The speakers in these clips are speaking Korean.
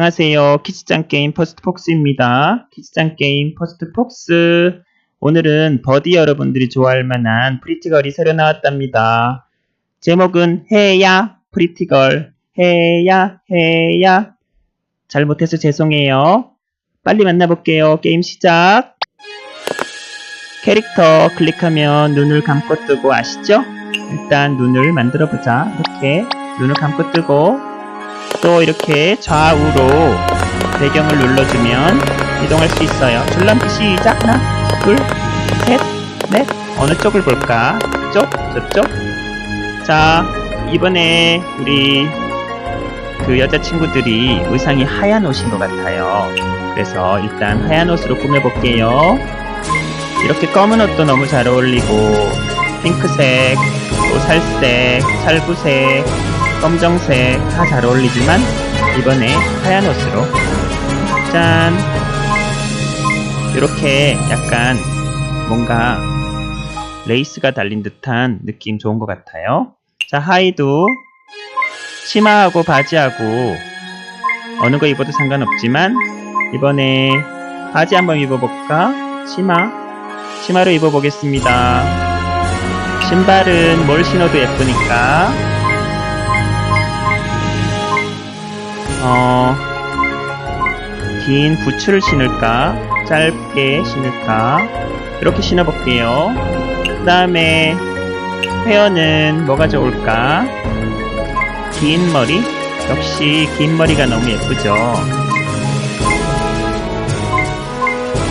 안녕하세요. 키즈짱 게임 퍼스트 폭스입니다. 키즈짱 게임 퍼스트 폭스. 오늘은 버디 여러분들이 좋아할 만한 프리티걸이 새로 나왔답니다. 제목은 해야 프리티걸. 해야 해야. 잘못해서 죄송해요. 빨리 만나볼게요. 게임 시작. 캐릭터 클릭하면 눈을 감고 뜨고 아시죠? 일단 눈을 만들어 보자. 이렇게 눈을 감고 뜨고 또 이렇게 좌우로 배경을 눌러주면 이동할 수 있어요. 줄넘기 시작. 하나, 둘, 셋, 넷. 어느 쪽을 볼까? 이쪽, 저쪽. 자, 이번에 우리 그 여자친구들이 의상이 하얀 옷인 것 같아요. 그래서 일단 하얀 옷으로 꾸며볼게요. 이렇게 검은 옷도 너무 잘 어울리고 핑크색, 또 살색, 살구색, 검정색 다 잘 어울리지만 이번에 하얀 옷으로 짠 이렇게 약간 뭔가 레이스가 달린 듯한 느낌 좋은 것 같아요. 자 하의도 치마하고 바지하고 어느 거 입어도 상관없지만 이번에 바지 한번 입어볼까? 치마 치마로 입어보겠습니다. 신발은 뭘 신어도 예쁘니까 어, 긴 부츠를 신을까? 짧게 신을까? 이렇게 신어볼게요. 그 다음에 헤어는 뭐가 좋을까? 긴 머리? 역시 긴 머리가 너무 예쁘죠.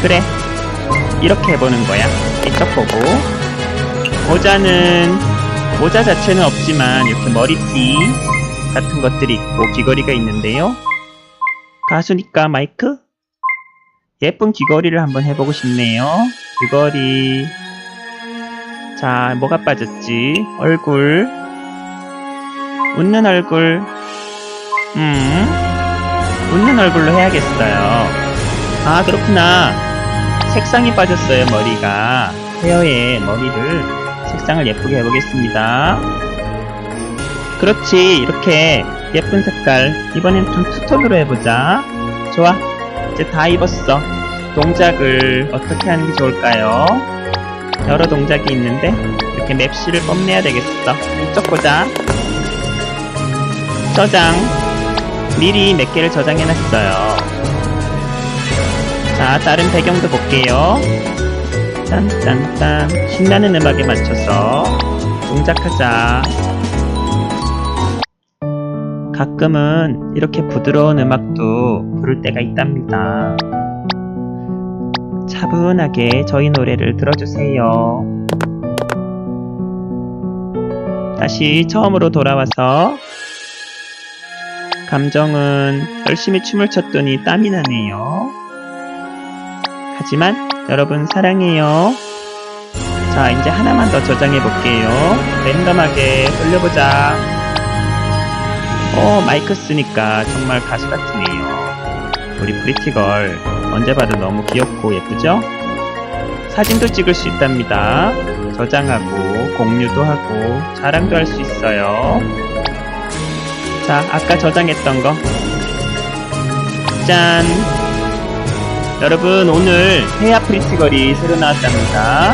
그래. 이렇게 해보는 거야. 이쪽 보고. 모자는, 모자 자체는 없지만 이렇게 머리띠 같은 것들이 있고 귀걸이가 있는데요. 가수니까 마이크? 예쁜 귀걸이를 한번 해보고 싶네요. 귀걸이. 자, 뭐가 빠졌지? 얼굴. 웃는 얼굴. 음. 웃는 얼굴로 해야겠어요. 아, 그렇구나. 색상이 빠졌어요, 머리가. 헤어에 머리를 색상을 예쁘게 해보겠습니다. 그렇지 이렇게 예쁜 색깔 이번엔 좀 투톤으로 해보자. 좋아 이제 다 입었어. 동작을 어떻게 하는 게 좋을까요? 여러 동작이 있는데 이렇게 맵시를 뽐내야 되겠어. 이쪽 보자. 저장. 미리 몇 개를 저장해 놨어요. 자 다른 배경도 볼게요. 딴딴딴 신나는 음악에 맞춰서 동작하자 가끔은 이렇게 부드러운 음악도 부를 때가 있답니다. 차분하게 저희 노래를 들어주세요. 다시 처음으로 돌아와서 감정은 열심히 춤을 췄더니 땀이 나네요. 하지만 여러분 사랑해요. 자 이제 하나만 더 저장해 볼게요. 랜덤하게 돌려보자. 어, 마이크 쓰니까 정말 가수 같으네요. 우리 프리티걸 언제 봐도 너무 귀엽고 예쁘죠? 사진도 찍을 수 있답니다. 저장하고 공유도 하고 자랑도 할 수 있어요. 자, 아까 저장했던 거. 짠! 여러분, 오늘 해야 프리티걸이 새로 나왔답니다.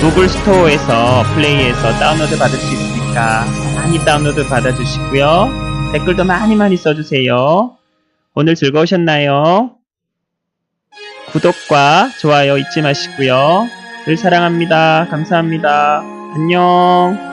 구글 스토어에서 플레이해서 다운로드 받을 수 있으니까 많이 다운로드 받아주시고요. 댓글도 많이 많이 써주세요. 오늘 즐거우셨나요? 구독과 좋아요 잊지 마시고요. 늘 사랑합니다. 감사합니다. 안녕.